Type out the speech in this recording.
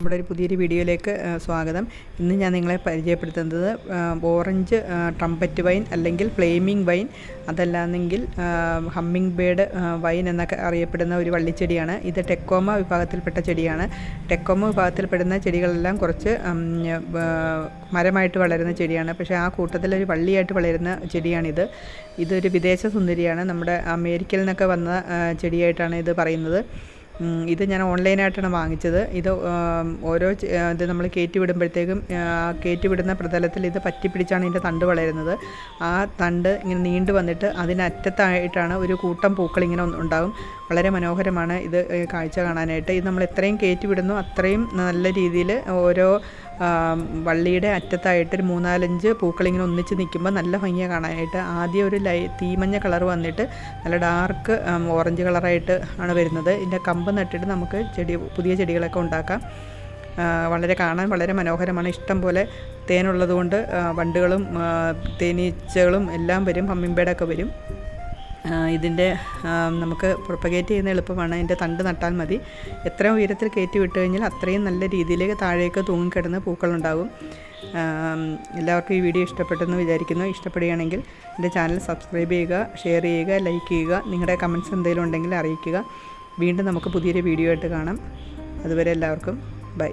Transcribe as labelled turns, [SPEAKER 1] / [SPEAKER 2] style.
[SPEAKER 1] നമ്മുടെ ഒരു പുതിയൊരു വീഡിയോയിലേക്ക് സ്വാഗതം. ഇന്ന് ഞാൻ നിങ്ങളെ പരിചയപ്പെടുത്തുന്നത് ഓറഞ്ച് ട്രംപറ്റ് വൈൻ അല്ലെങ്കിൽ ഫ്ലെയിമിംഗ് വൈൻ അതല്ലാന്നെങ്കിൽ ഹമ്മിംഗ് ബേഡ് വൈൻ എന്നൊക്കെ അറിയപ്പെടുന്ന ഒരു വള്ളിച്ചെടിയാണ്. ഇത് ടെക്കോമ വിഭാഗത്തിൽപ്പെട്ട ചെടിയാണ്. ടെക്കോമ വിഭാഗത്തിൽപ്പെടുന്ന ചെടികളെല്ലാം കുറച്ച് മരമായിട്ട് വളരുന്ന ചെടിയാണ്. പക്ഷേ ആ കൂട്ടത്തിൽ ഒരു വള്ളിയായിട്ട് വളരുന്ന ചെടിയാണിത്. ഇതൊരു വിദേശ സുന്ദരിയാണ്. നമ്മുടെ അമേരിക്കയിൽ നിന്നൊക്കെ വന്ന ചെടിയായിട്ടാണ് ഇത് പറയുന്നത്. ഇത് ഞാൻ ഓൺലൈനായിട്ടാണ് വാങ്ങിച്ചത്. ഇത് ഓരോ ഇത് നമ്മൾ കയറ്റി വിടുമ്പോഴത്തേക്കും കയറ്റി വിടുന്ന പ്രതലത്തിൽ ഇത് പറ്റിപ്പിടിച്ചാണ് ഇതിന്റെ തണ്ട് വളരുന്നത്. ആ തണ്ട് ഇങ്ങനെ നീണ്ടു വന്നിട്ട് അതിനറ്റത്തായിട്ടാണ് ഒരു കൂട്ടം പൂക്കൾ ഇങ്ങനെ ഉണ്ടാകും. വളരെ മനോഹരമാണ് ഇത് കാഴ്ച കാണാനായിട്ട്. ഇത് നമ്മൾ എത്രയും കയറ്റി വിടുന്നു അത്രയും നല്ല രീതിയിൽ ഓരോ വള്ളിയുടെ അറ്റത്തായിട്ട് ഒരു മൂന്നാലഞ്ച് പൂക്കളിങ്ങനെ ഒന്നിച്ച് നിൽക്കുമ്പോൾ നല്ല ഭംഗിയാണ് കാണാനായിട്ട്. ആദ്യം ഒരു ലൈ തീമഞ്ഞ കളർ വന്നിട്ട് നല്ല ഡാർക്ക് ഓറഞ്ച് കളറായിട്ട് ആണ് വരുന്നത്. ഇതിന്റെ കമ്പ് നട്ടിട്ട് നമുക്ക് ചെടി പുതിയ ചെടികളൊക്കെ ഉണ്ടാക്കാം. വളരെ കാണാൻ വളരെ മനോഹരമാണ്. ഇഷ്ടം പോലെ തേനുള്ളതുകൊണ്ട് വണ്ടുകളും തേനീച്ചകളും എല്ലാം വരും പമ്മിമ്പേടൊക്കെ വരും. ഇതിന്റെ നമുക്ക് പ്രൊപ്പഗേറ്റ് ചെയ്യുന്ന എളുപ്പമാണ്. അതിന്റെ തണ്ട് നട്ടാൽ മതി. എത്ര ഉയരത്തിൽ കയറ്റി വിട്ട് കഴിഞ്ഞാൽ അത്രയും നല്ല രീതിയിലേക്ക് താഴേക്ക് തൂങ്ങിക്കിടന്ന് പൂക്കളുണ്ടാകും. എല്ലാവർക്കും ഈ വീഡിയോ ഇഷ്ടപ്പെട്ടെന്ന് വിചാരിക്കുന്നു. ഇഷ്ടപ്പെടുകയാണെങ്കിൽ എന്റെ ചാനൽ സബ്സ്ക്രൈബ് ചെയ്യുക ഷെയർ ചെയ്യുക ലൈക്ക് ചെയ്യുക നിങ്ങളുടെ കമന്റ്സ് എന്തെങ്കിലും ഉണ്ടെങ്കിൽ അറിയിക്കുക. വീണ്ടും നമുക്ക് പുതിയൊരു വീഡിയോ ആയിട്ട് കാണാം. അതുവരെ എല്ലാവർക്കും ബൈ.